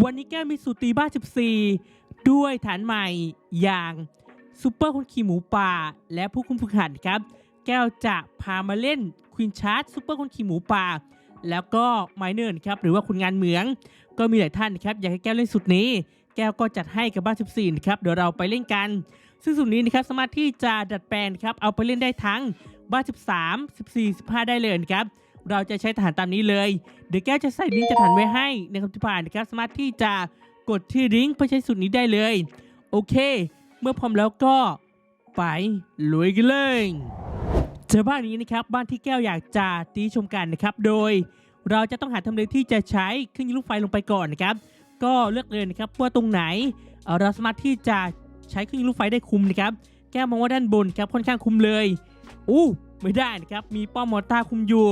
วันนี้แก้วมีสูตรตีบ้า 14 ด้วยฐานใหม่อย่างซูเปอร์คนขี่หมูป่า และผู้คุมฝึกหัดครับ แก้วจะพามาเล่นควินชาร์ตซูเปอร์คนขี่หมูป่า แล้วก็ไมเนอร์ครับหรือว่าคุณงานเหมือง ก็มีหลายท่านครับอยากให้แก้วเล่นสุดนี้ แก้วก็จัดให้กับบ้าน14นะครับเดี๋ยวเราไปเล่นกัน ซึ่งสูตรนี้นะครับสามารถที่จะดัดแปลงครับเอาไปเล่นได้ทั้งบ้าน13 14 15 ได้เลยครับ เราจะใช้ฐานตามนี้เลย เดี๋ยวแก้วจะใส่ลิงก์จากฐานไว้ให้ในคำที่ผ่านนะครับ สามารถที่จะกดที่ลิงก์เพื่อใช้สูตรนี้ได้เลย โอเค เมื่อพร้อมแล้วก็ไปลุยกันเลยเจอบ้านนี้นะครับ บ้านที่แก้วอยากจะตีชมกันนะครับ โดยเราจะต้องหาทำเลที่จะใช้เครื่องยิงลูกไฟลงไปก่อนนะครับ ก็เลือกเลยนะครับว่าตรงไหนเราสามารถที่จะใช้เครื่องยิงลูกไฟได้คุ้มนะครับ แก้วมองว่าด้านบนครับค่อนข้างคุ้มเลยอู้ไม่ได้นะครับ มีป้อมมอร์ตาร์คุมอยู่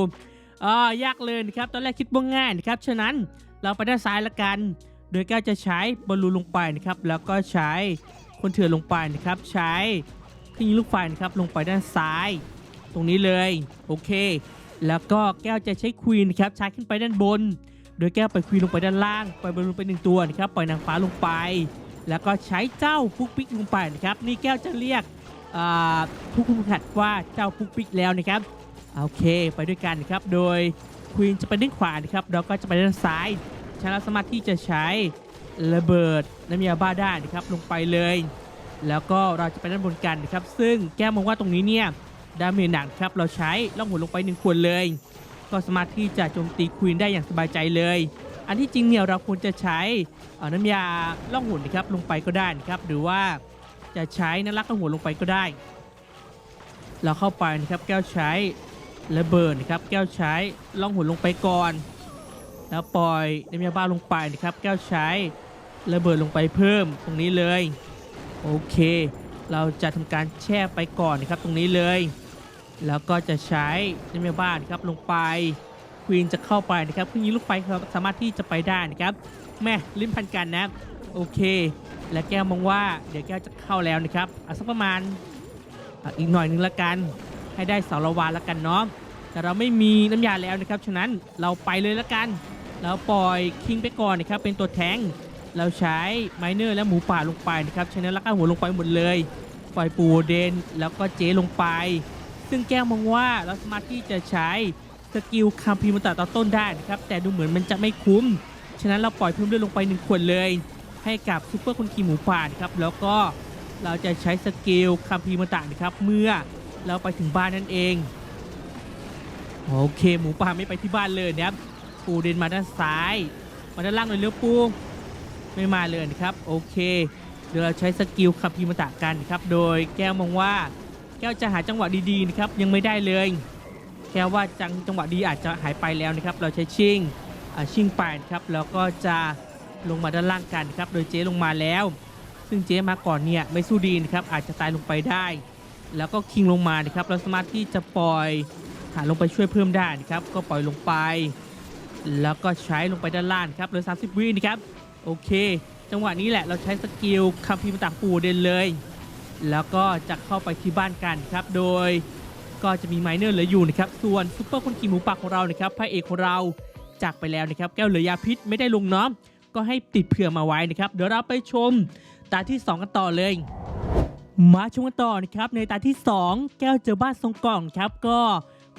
อ่ายากเลยนะครับ ตอนแรกคิดว่าง่ายนะครับ ฉะนั้นเราไปด้านซ้ายละกัน โดยแก้วจะใช้บอลลูนลงไปนะครับ แล้วก็ใช้คนเถื่อนลงไปนะครับ ใช้เครื่องยิงลูกไฟนะครับ ลงไปด้านซ้าย ตรงนี้เลย โอเค แล้วก็แก้วจะใช้ควีนนะครับใช้ขึ้นไปด้านบน โดยแก้วไปควีนลงไปด้านล่าง ปล่อยบอลลูนไปหนึ่งตัวนะครับ ปล่อยนางฟ้าลงไป แล้วก็ใช้เจ้าปุ๊กปิ๊กลงไปนะครับ นี่แก้วจะเรียกผู้คุมขัดว่าเจ้าปุ๊กปิ๊กแล้วนะครับ โอเค ไปด้วยกันนะครับ โดยควีนจะไปด้านขวานะครับเราก็จะไปด้านซ้ายชนะสามารถที่จะใช้ระเบิดน้ำยาบ้าได้นะครับลงไปเลย แล้วก็เราจะไปด้านบนกันนะครับ ซึ่งแก้มองว่าตรงนี้เนี่ยดาเมจหนักครับเราใช้ล่องหนลงไปหนึ่งขวดเลย ก็สามารถที่จะโจมตีควีนได้อย่างสบายใจเลย อันที่จริงเนี่ยเราควรจะใช้น้ำยาล่องหนนะครับลงไปก็ได้นะครับหรือว่าจะใช้น้ำรักล่องหนลงไปก็ได้ เราเข้าไปนะครับแก้วใช้ ระเบิดนะครับแก้วใช้ล่องหุ่นลงไปก่อน แล้วปล่อยน้ำยาบ้าลงไปนะครับ แก้วใช้ระเบิดลงไปเพิ่มตรงนี้เลย โอเค เราจะทำการแช่ไปก่อนนะครับตรงนี้เลย แล้วก็จะใช้น้ำยาบ้านครับลงไปควีนจะเข้าไปนะครับเครื่อยิงลูกไฟครับสามารถที่จะไปได้นะครับแม่ลิ้นพันกันนะโอเค และแก้วมองว่าเดี๋ยวแก้วจะเข้าแล้วนะครับเอาสักประมาณอะอีกหน่อยนึงละกัน ให้ได้เสาละวานละกันเนาะแต่เราไม่มีน้ำยาแล้วนะครับ ฉะนั้นเราไปเลยละกัน เราปล่อยคิงไปก่อนนะครับ เป็นตัวแทงเราใช้ไมเนอร์และหมูป่าลงไปนะครับฉะนั้นล้วก็หัวลงไปหมดเลย ปล่อยปูเดนแล้วก็เจลงไป ซึ่งแก้วมองว่าเราสามารถที่จะใช้สกิลคัมพีมันตัดตอต้นได้นะครับ แต่ดูเหมือนมันจะไม่คุ้ม ฉะนั้นเราปล่อยเพิ่มเลือดลงไปหนึ่งขวดเลย ให้กับซูเปอร์คนขี่หมูป่านะครับ แล้วก็เราจะใช้สกิลคัมภีร์มตะนะครับ เมื่อ เราไปถึงบ้านนั่นเอง โอเค หมูป่าไม่ไปที่บ้านเลยนะครับ ปูเดินมาด้านซ้าย มาด้านล่างหน่อยเร็วปูไม่มาเลยนะครับ โอเค เดี๋ยวเราใช้สกิลคัมภีร์มตะกันนะครับ โดยแก้วมองว่า แก้วจะหาจังหวะดีๆนะครับ ยังไม่ได้เลยแก้วว่าจังจังหวะดีอาจจะหายไปแล้วนะครับ เราใช้ชิงอ่าชิงไปนะครับ แล้วก็จะลงมาด้านล่างกันนะครับ โดยเจ๊ลงมาแล้ว ซึ่งเจ๊มาก่อนเนี่ยไม่สู้ดีนะครับ อาจจะตายลงไปได้ แล้วก็คิงลงมานะครับเราสามารถที่จะปล่อยฐานลงไปช่วยเพิ่มได้นะครับก็ปล่อยลงไป แล้วก็ใช้ลงไปด้านล่างครับเหลือ30 วินะครับโอเค จังหวะนี้แหละเราใช้สกิลคัมภีร์มาตากปูเดนเลย แล้วก็จะเข้าไปที่บ้านกันครับโดยก็จะมีไมเนอร์เหลืออยู่นะครับส่วนซุปเปอร์คนขี่หมูป่าของเรานะครับพระเอกของเราจากไปแล้วนะครับแก้วเหลือยาพิษไม่ได้ลงเน้อก็ให้ติดเผื่อมาไว้นะครับเดี๋ยวเราไปชมตาที่ 2 กันต่อเลย มาชมกันต่อนะครับในตาที่ 2 แก้วเจอบ้านทรงกล่องครับ ก็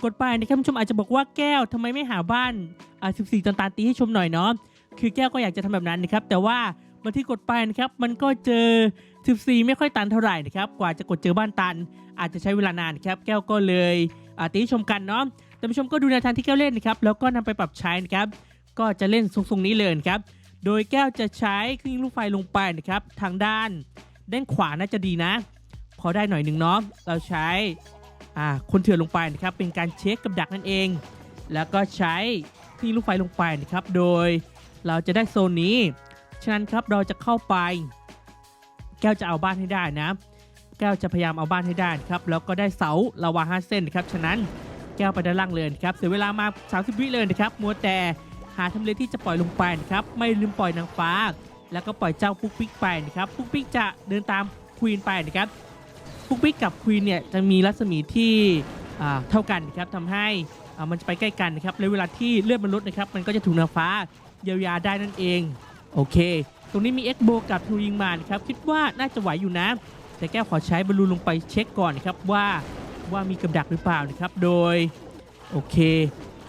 กดไปนะครับผู้ชมอาจจะบอกว่าแก้วทำไมไม่หาบ้านอ่า14ตันตาตีให้ชมหน่อยเนาะคือแก้วก็อยากจะทำแบบนั้นนะครับแต่ว่าบาที่กดไปนะครับมันก็เจอ 14 ไม่ค่อยตันเท่าไหร่นะครับกว่าจะกดเจอบ้านตัน อาจจะใช้เวลานานครับแก้วก็เลยตีให้ชมกันเนาะแต่ผู้ชมก็ดูแนวทางที่แก้วเล่นนะครับแล้วก็นำไปปรับใช้นะครับก็จะเล่นทรงๆนี้เลยนะครับโดยแก้วจะใช้เครื่องยิงลูกไฟลงไปนะครับทางด้าน ด้านขวาน่าจะดีนะ พอได้หน่อยหนึ่งเนาะเราใช้อ่าคนเถื่อนลงไปนะครับเป็นการเช็คกับดักนั่นเอง แล้วก็ใช้เครื่ลูกไฟลงไปนะครับ โดยเราจะได้โซนนี้ ฉะนั้นครับเราจะเข้าไป แก้วจะเอาบ้านให้ได้นะ แก้วจะพยายามเอาบ้านให้ได้ครับแล้วก็ได้เสาลาวาห้าเส้นนะครับฉะนั้นแก้วไปด้านล่างเลยนครับเสียเวลามา 30 วิเลยนะครับ มัวแต่หาทำเลที่จะปล่อยลงไปนะครับ ไม่ลืมปล่อยนางฟ้า แล้วก็ปล่อยเจ้าปุ๊กปิ๊กไปนะครับปุ๊กปิ๊กจะเดินตามควีนไปนะครับปุ๊กปิ๊กกับควีนเนี่ยจะมีรัศมีที่เท่ากันนะครับทำให้มันจะไปใกล้กันนะครับและเวลาที่เลือดมันลดนะครับมันก็จะถูกนางฟ้าเยียวยาได้นั่นเองโอเค ตรงนี้มีเอ็กโบกับทูริงมานครับคิดว่าน่าจะไหวอยู่นะ แต่แก้วขอใช้บอลลูนลงไปเช็คก่อนนะครับว่าว่ามีกับดักหรือเปล่านะครับโดยโอเค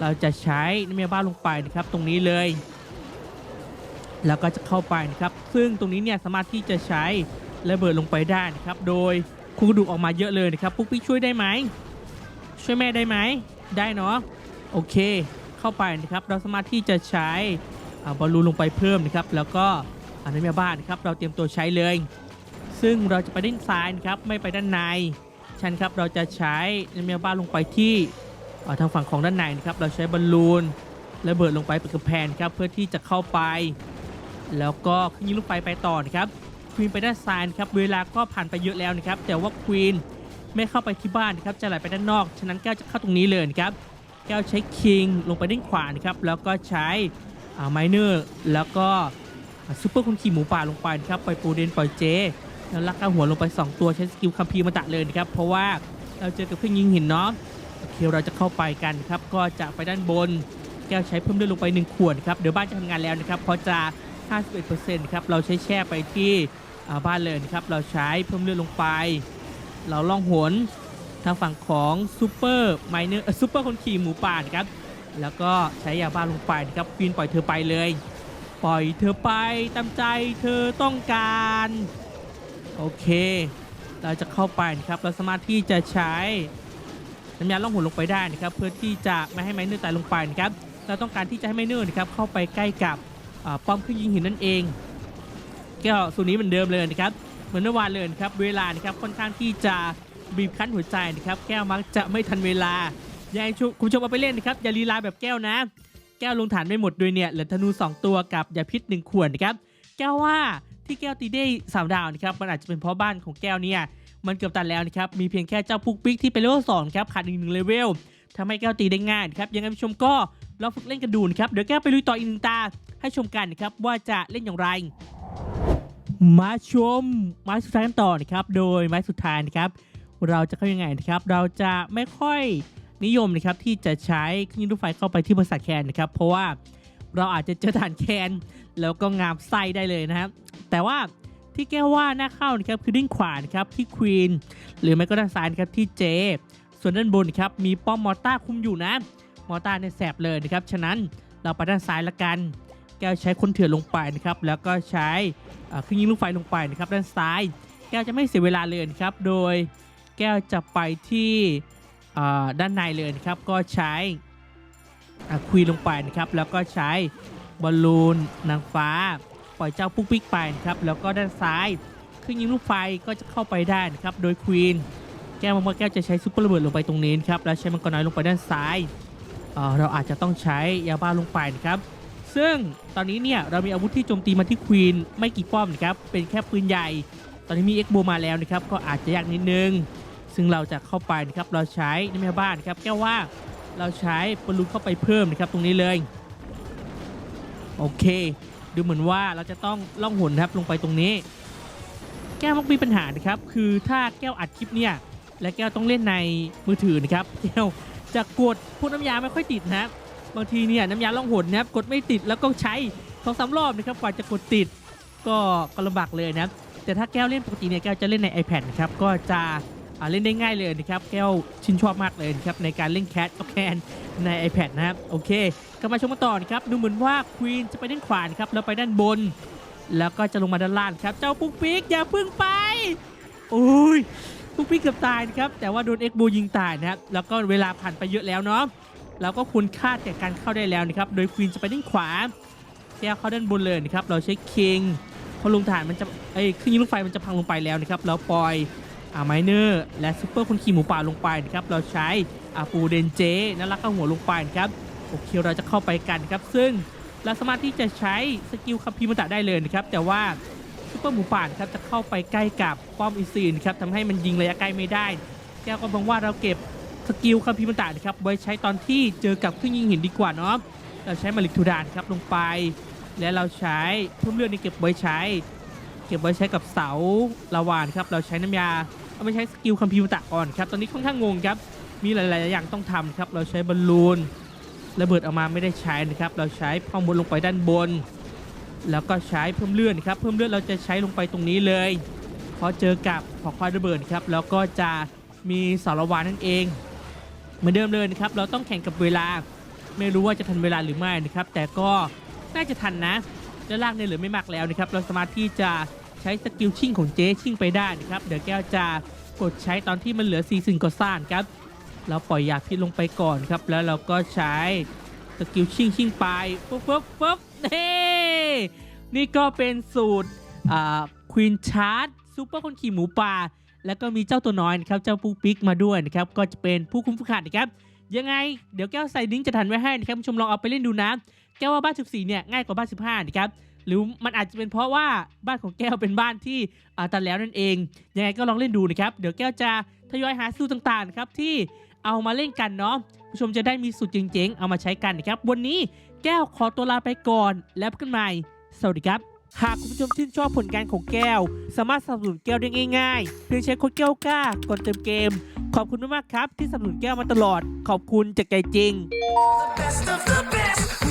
เราจะใช้น้ำยาบ้าลงไปนะครับตรงนี้เลย แล้วก็จะเข้าไปนะครับ ซึ่งตรงนี้เนี่ยสามารถที่จะใช้ระเบิดลงไปได้นะครับ โดยคูกระดูกออกมาเยอะเลยนะครับปุ๊กปิ๊กช่วยได้ไหม ช่วยแม่ได้ไหม ได้เนาะ โอเค เข้าไปนะครับ เราสามารถที่จะใช้บอลลูนลงไปเพิ่มนะครับ แล้วก็อันนี้มาบ้านนะครับ เราเตรียมตัวใช้เลย ซึ่งเราจะไปด้านซ้ายนะครับ ไม่ไปด้านใน ชันครับ เราจะใช้น้ำยบ้านลงไปที่ทางฝั่งของด้านในนะครับ เราใช้บอลลูนระเบิดลงไปเป็นกระแพงครับ เพื่อที่จะเข้าไป แล้วก็ขึ้นยิงลูกไฟไปต่อนะครับควีนไปด้านซ้ายนะครับเวลาก็ผ่านไปเยอะแล้วนะครับแต่ว่าควีนไม่เข้าไปที่บ้านนะครับจะไหลไปด้านนอก ฉะนั้นแก้วจะเข้าตรงนี้เลยนะครับแก้วใช้คิงลงไปด้านขวานะครับแล้วก็ใช้ไมเนอร์แล้วก็ซูเปอร์คนขี่หมูป่าลงไปนะครับปล่อยปูเดนปล่อยเจแล้วลักข้าหัวลงไป 2 ตัวใช้สกิลคัมภีมาตะเลยนะครับเพราะว่าเราเจอกับเครื่องยิงหินเนาะโอเคเราจะเข้าไปกันครับก็จะไปด้านบน แก้วใช้เพิ่มเลือดลงไป 1 ขวดครับเดี๋ยวบ้านจะทำงานแล้วนะครับเพราะจะ 51%ครับเราใช้แช่ไปที่บ้านเลยนะครับเราใช้เพิ่มเลือดลงไป เราล่องหนทางฝั่งของซูเปอร์ไมเนอร์ซูเปอร์คนขี่หมูป่านครับแล้วก็ใช้ยาบ้าลงไปนะครับควีนปล่อยเธอไปเลย ปล่อยเธอไปตามใจเธอต้องการโอเค เราจะเข้าไปนะครับเราสามารถที่จะใช้น้ำยาล่องหนลงไปได้นะครับเพื่อที่จะไม่ให้ไมเนอร์ตายลงไปนะครับเราต้องการที่จะให้ไมเนอร์นะครับเข้าไปใกล้กับ ป้อมเครื่องยิงหินนั่นเองแก้วสูตรนี้เหมือนเดิมเลยนะครับเหมือนเมื่อวานเลยนะครับเวลานะครับค่อนข้างที่จะบีบคั้นหัวใจนะครับแก้วมักจะไม่ทันเวลาอย่าให้ชุคุณผู้ชมเอาไปเล่นนะครับอย่าลีลาแบบแก้วนะ แก้วลงฐานไม่หมดโดยเนี่ยเหลือธนู 2 ตัวกับยาพิษ1ขวดนะครับแก้วว่าที่แก้วตีได้สามดาวนะครับมันอาจจะเป็นเพราะบ้านของแก้วเนี่ยมันเกือบตันแล้วนะครับมีเพียงแค่เจ้าพุกปิ๊กที่เป็นเลเวลสองครับขาดอีกหนึ่งเลเวลทำให้แก้วตีได้ง่ายนะครับยังไงผู้ชมก็ลองฝึกเล่นกันดูนะครับเดี๋ยวแก้วไปลุยต่ออีกหนึ่งตา ให้ชมกันนะครับว่าจะเล่นอย่างไร มาชมไม้สุดท้ายกันต่อนะครับโดยไม้สุดท้ายนะครับ เราจะเข้ายังไงนะครับ เราจะไม่ค่อยนิยมนะครับที่จะใช้เครื่องดูไฟเข้าไปที่บริษัทแคนนะครับ เพราะว่าเราอาจจะเจอฐานแคนแล้วก็งามไส้ได้เลยนะครับ แต่ว่าที่แก้ว่าหน่าเข้านะครับคือด้านขวานะครับที่ควีนหรือไม่ก็ด้านซ้ายนะครับที่เจ ส่วนด้านบนครับมีป้อมมอต้าคุมอยู่นะ มอต้าเนี่ยแสบเลยนะครับ ฉะนั้นเราไปด้านซ้ายละกัน แก้วใช้คนเถื่อนลงไปนะครับแล้วก็ใช้เครื่องยิงลูกไฟลงไปนะครับด้านซ้าย แก้วจะไม่เสียเวลาเลยนะครับ โดยแก้วจะไปที่ด้านในเลยนะครับก็ใช้คุยลงไปนะครับแล้วก็ใช้บอลลูนนางฟ้า ปล่อยเจ้าปุ๊กปิ๊กไปนะครับแล้วก็ด้านซ้ายเครื่องยิงลูกไฟก็จะเข้าไปได้นะครับโดยควีนแก้วมองว่าแก้วจะใช้ซุปเปอร์ระเบิดลงไปตรงนี้นะครับแล้วใช้มังกรน้อยลงไปด้านซ้ายเอ่อเราอาจจะต้องใช้ยาบ้าลงไปนะครับ ซึ่งตอนนี้เนี่ยเรามีอาวุธที่โจมตีมาที่ควีนไม่กี่ป้อมนะครับ เป็นแค่ปืนใหญ่ ตอนนี้มีเอ็กโบมาแล้วนะครับ ก็อาจจะยากนิดนึง ซึ่งเราจะเข้าไปนะครับ เราใช้น้ำยาบ้านครับแก้วว่าเราใช้บอลลูนเข้าไปเพิ่มนะครับตรงนี้เลย โอเค ดูเหมือนว่าเราจะต้องล่องหนครับลงไปตรงนี้ แก้วมักมีปัญหานะครับ คือถ้าแก้วอัดคลิปเนี่ยและแก้วต้องเล่นในมือถือนะครับ แก้วจะกดพวกน้ำยาไม่ค่อยติดนะครับ บางทีเนี่ยน้ำยาล่องหนนะครับกดไม่ติดแล้วก็ใช้สองสามรอบนะครับกว่าจะกดติดก็ก็ลำบากเลยนะครับแต่ถ้าแก้วเล่นปกติเนี่ยแก้วจะเล่นใน iPad นะครับก็จะเล่นได้ง่ายเลยนะครับแก้วชื่นชอบมากเลยนะครับในการเล่นแคทกับแคนใน iPad นะครับโอเคกลับมาชมกันต่อนะครับดูเหมือนว่าควีนจะไปด้านขวานครับแล้วไปด้านบน แล้วก็จะลงมาด้านล่างครับเจ้าปุ๊กปิ๊กอย่าพึ่งไปโอ้ยปุ๊กปิ๊กเกือบตายนะครับแต่ว่าโดนเอ็กโบยิงตายนะครับแล้วก็เวลาผ่านไปเยอะแล้วเนาะ แล้วก็คุณค่าแก่การเข้าได้แล้วนะครับ โดยควีนจะไปด้านขวา แก้วเข้าด้านบนเลยนะครับ เราใช้คิงพอลงฐานมันจะไอ้ยเครื่องยิงลูกไฟมันจะพังลงไปแล้วนะครับเราปล่อยอ่าไมเนอร์และซูเปอร์คนขี่หมูป่าลงไปนะครับ เราใช้อาปูเดนเจนั่นลักข้าหัวลงไปนะครับ โอเคเราจะเข้าไปกันครับ ซึ่งเราสามารถที่จะใช้สกิลคัมภีมัตตะได้เลยนะครับ แต่ว่าซูเปอร์หมูป่านครับจะเข้าไปใกล้กับป้อมอีซีนครับทำให้มันยิงระยะไกล้ไม่ได้ แก้วก็มองว่าเราเก็บ สกิลคัมภีมันตานะครับไว้ใช้ตอนที่เจอกับเครื่องยิงหินดีกว่าเนาะเราใช้มาลิกทูดานครับลงไป และเราใช้เพิ่มเลือดนี่เก็บไว้ใช้ เก็บไว้ใช้กับเสาลาวานครับเราใช้น้ำยาเอาไม่ใช้สกิลคัมภีมันตะก่อนครับตอนนี้ค่อนข้างงงครับมีหลาย ๆ อย่างต้องทำครับเราใช้บอลลูนระเบิดออกมาไม่ได้ใช้นะครับเราใช้พอมบนลงไปด้านบน แล้วก็ใช้เพิ่มเลือดนครับเพิ่มเลือดเราจะใช้ลงไปตรงนี้เลยพอเจอกับหอคอยระเบิดครับแล้วก็จะมีสารวานนั่นเอง เหมือนเดิมเลยนะครับเราต้องแข่งกับเวลา ไม่รู้ว่าจะทันเวลาหรือไม่นะครับแต่ก็น่าจะทันนะด้านล่างเนี่ยเหลือไม่มากแล้วนะครับเราสามารถที่จะใช้สกิลชิ่งของเจ๊ชิ่งไปได้นะครับเดี๋ยวแก้วจะกดใช้ตอนที่มันเหลือ4สิ่งก่อสร้างครับเราปล่อยยาพิษลงไปก่อนครับ แล้วเราก็ใช้สกิลชิ่งชิ่งไปปุ๊บปุ๊บปุ๊บเฮ้นี่ก็เป็นสูตรควีนชาร์ดซูเปอร์คนขี่หมูป่า แล้วก็มีเจ้าตัวน้อยนะครับเจ้าปูปิกมาด้วยนะครับก็จะเป็นผู้คุ้มฝึกหัดนะครับยังไงเดี๋ยวแก้วใส่ลิงก์จะทันไว้ให้นะครับผู้ชมลองเอาไปเล่นดูนะ แก้วว่าบ้าน 14 เนี่ยง่ายกว่าบ้าน 15 นะครับหรือมันอาจจะเป็นเพราะว่าบ้านของแก้วเป็นบ้านที่อ่าตันแล้วนั่นเอง ยังไงก็ลองเล่นดูนะครับเดี๋ยวแก้วจะทยอยหาสูตรต่างๆครับที่เอามาเล่นกันเนาะผู้ชมจะได้มีสูตรเจ๋งๆ เอามาใช้กันนะครับ วันนี้แก้วขอตัวลาไปก่อนแล้วพบกันใหม่ สวัสดีครับ หากคุณผู้ชมชื่นชอบผลงานของแก้ว สามารถสนับสนุนแก้วได้ง่ายๆเพียงใช้โค้ดแก้วกล้าก่อนเติมเกม ขอบคุณมากๆครับ ที่สนับสนุนแก้วมาตลอด ขอบคุณจากใจจริง best of the best.